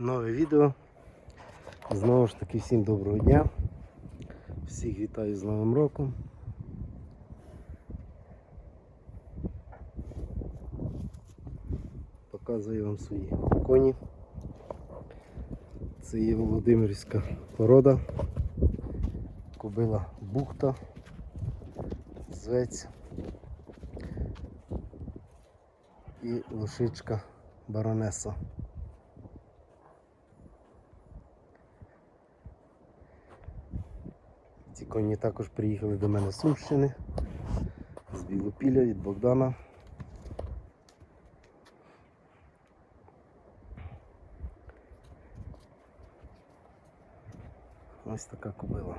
Нове відео. Знову ж таки всім доброго дня. Всіх вітаю з Новим роком. Показую вам свої коні. Це є Володимирська порода. Кобила бухта. Звець. І лошичка баронеса. Ці коні також приїхали до мене з Сумщини, з Білопілля від Богдана. Ось така кобила.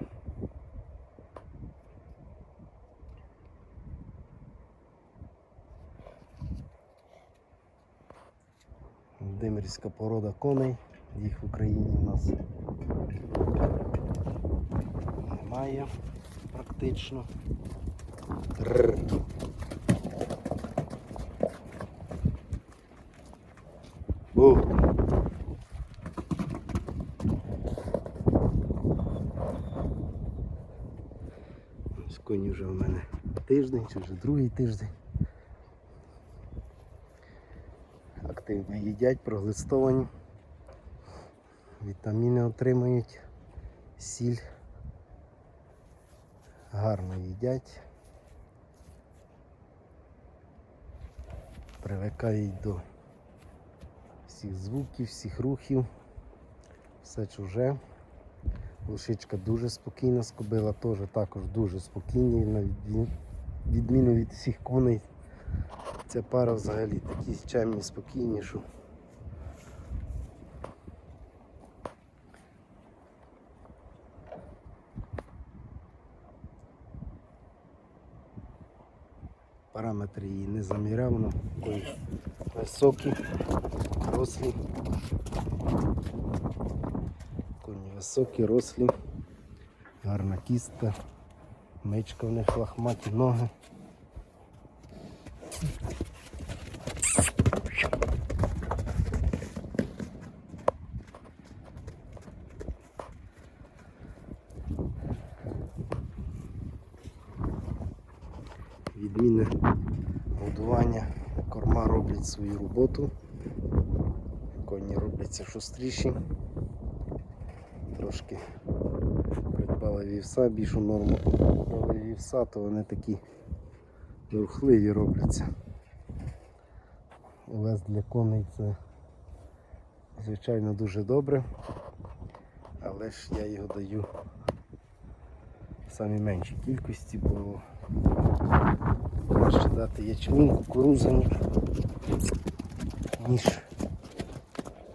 Димирська порода коней, їх в Україні у нас немає практично. Рр. Ось Коні вже в мене тиждень чи вже другий тиждень. Активно їдять, проглистовані, вітаміни отримують, сіль гарно їдять, привикають до всіх звуків, всіх рухів, все чуже. Лошичка дуже спокійна, скобила теж також дуже спокійні, на відміну від всіх коней. Ця пара взагалі такі чемні, спокійні, що параметри її не заміряв, вона такої високі, рослі. Коні високі, рослі, гарна кістка, мечка в них лахматі ноги. Відмінне годування, корма роблять свою роботу. Коні робляться шустріші. Трошки придбали вівса, більшу норму брали вівса, то вони такі рухливі робляться. Овес для коней це звичайно дуже добре, але ж я його даю в самій меншій кількості, бо краще дати ячмінь, кукурузу, ніж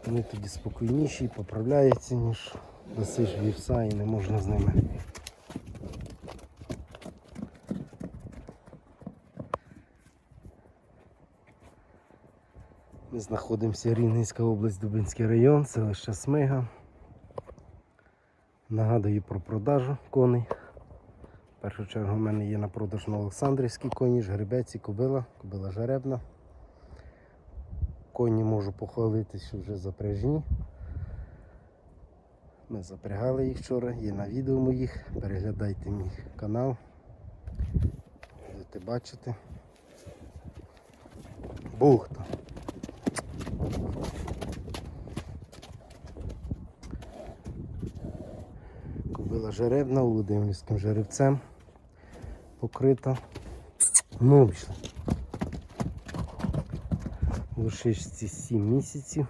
вони тоді спокійніші, поправляються, ніж досиш вівса і не можна з ними. Ми знаходимося Рівненська область, Дубинський район, селище Смига. Нагадую про продажу коней. В першу чергу в мене є на продаж на Олександрівські коні, жгребець і кобила, кобила жеребна. Коні можу похвалитись, що вже запряжні. Ми запрягали їх вчора, є на відео моїх. Переглядайте мій канал. Будете бачити. Бухта. Кобила жеребна Володимирським жеребцем покрита. Ну, пішли. Лошичці 7 місяців.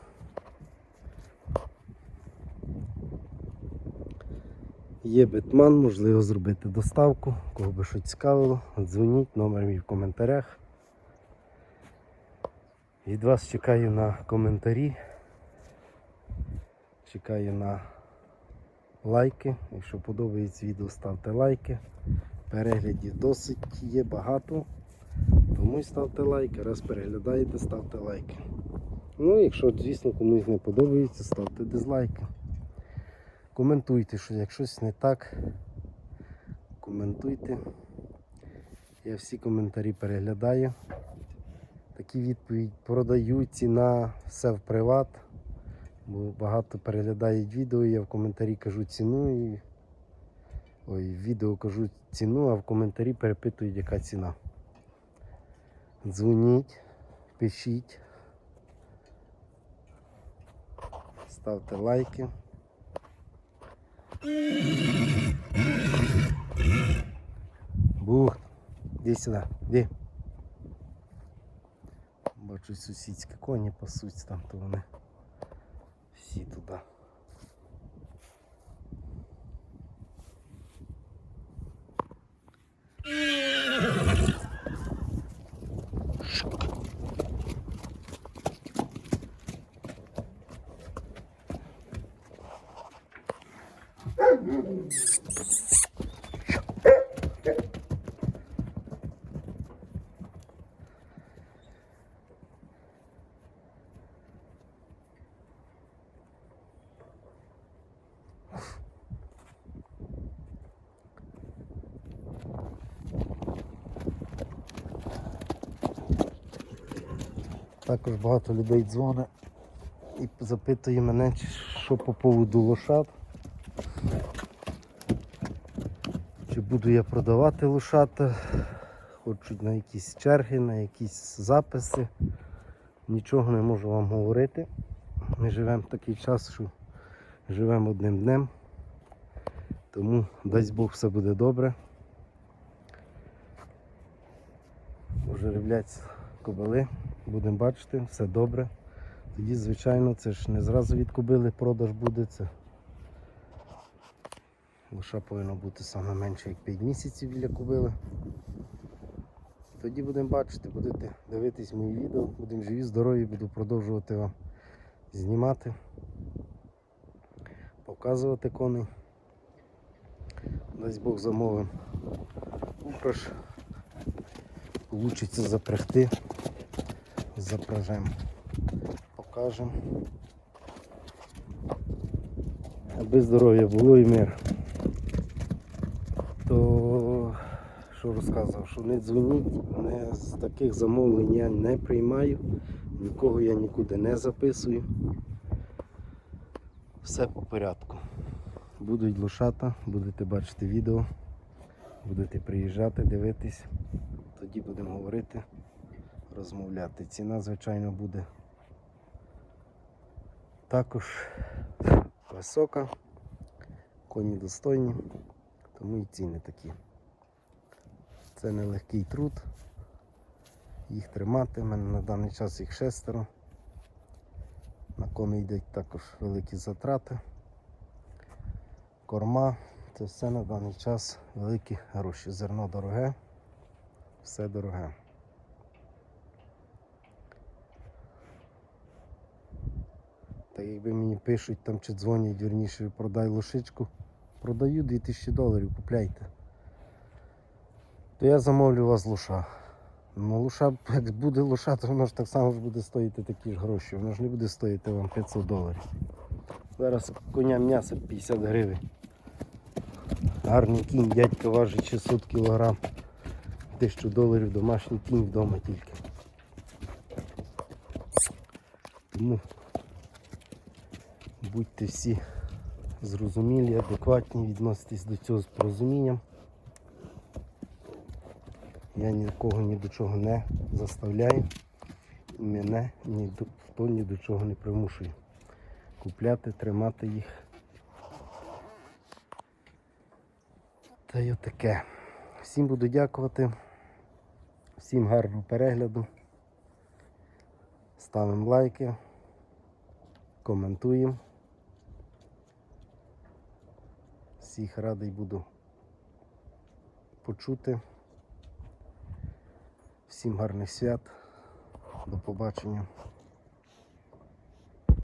Є бетман, можливо зробити доставку. Кого би що цікавило, дзвоніть, номер мій в коментарях. Від вас чекаю на коментарі. Чекаю на лайки. Якщо подобається відео, ставте лайки. Переглядів досить є багато. Тому ставте лайки. Раз переглядаєте, ставте лайки. Ну, якщо, звісно, комусь не подобається, ставте дизлайки. Коментуйте, що як щось не так. Коментуйте. Я всі коментарі переглядаю. Такі відповідь продаю, ціна, все в приват. Бо багато переглядають відео, я в коментарі кажу ціну і. Ой, відео кажу ціну, а в коментарі перепитують, яка ціна. Дзвоніть, пишіть, ставте лайки. Бух, іди сюди, іди. Бачу сусідські коні пасуться там, то вони всі туди. Також багато людей дзвонить і запитує мене, що по поводу лошад. Чи буду я продавати лошата, хочуть на якісь черги, на якісь записи. Нічого не можу вам говорити. Ми живемо в такий час, що живемо одним днем. Тому дасть Бог все буде добре. Ожеребляться кобили, будемо бачити, все добре. Тоді, звичайно, це ж не зразу від кобили продаж буде. Це лоша повинно бути саме менше як 5 місяців біля кобили. Тоді будемо бачити, будете дивитись мої відео, будемо живі, здорові, буду продовжувати вам знімати, показувати коней. Дасть Бог замовим упраж. Получиться запрягти, запражем, покажемо. Аби здоров'я було і мир. То що розказував, що не дзвоніть, не з таких замовлень я не приймаю, нікого я нікуди не записую. Все по порядку. Будуть лошата, будете бачити відео, будете приїжджати, дивитись, тоді будемо говорити, розмовляти. Ціна, звичайно, буде також висока, коні достойні, тому і ціни такі. Це нелегкий труд. Їх тримати. У мене на даний час їх шестеро. На кони йдуть також великі затрати. Корма. Це все на даний час великі гроші. Зерно дороге, все дороге. Так якби мені пишуть там чи дзвонять, вірніше, продай лошичку. Продаю 2000 доларів, купляйте. То я замовлю вас лоша. Ну лоша, як буде лоша, то воно ж так само ж буде стоїти такі ж гроші. Воно ж не буде стоїти вам 500 доларів. Зараз коня м'ясо 50 гривень. Гарний кінь, дядька важить 600 кг. 1000 доларів домашній кінь вдома тільки. Тому будьте всі зрозумілі, адекватні, відноситесь до цього з порозумінням. Я нікого ні до чого не заставляю. Мене ні до, хто ні до чого не примушує. Купляти, тримати їх. Та й отаке. Всім буду дякувати. Всім гарного перегляду. Ставимо лайки, коментуємо. Всіх радий буду почути. Всім гарних свят. До побачення.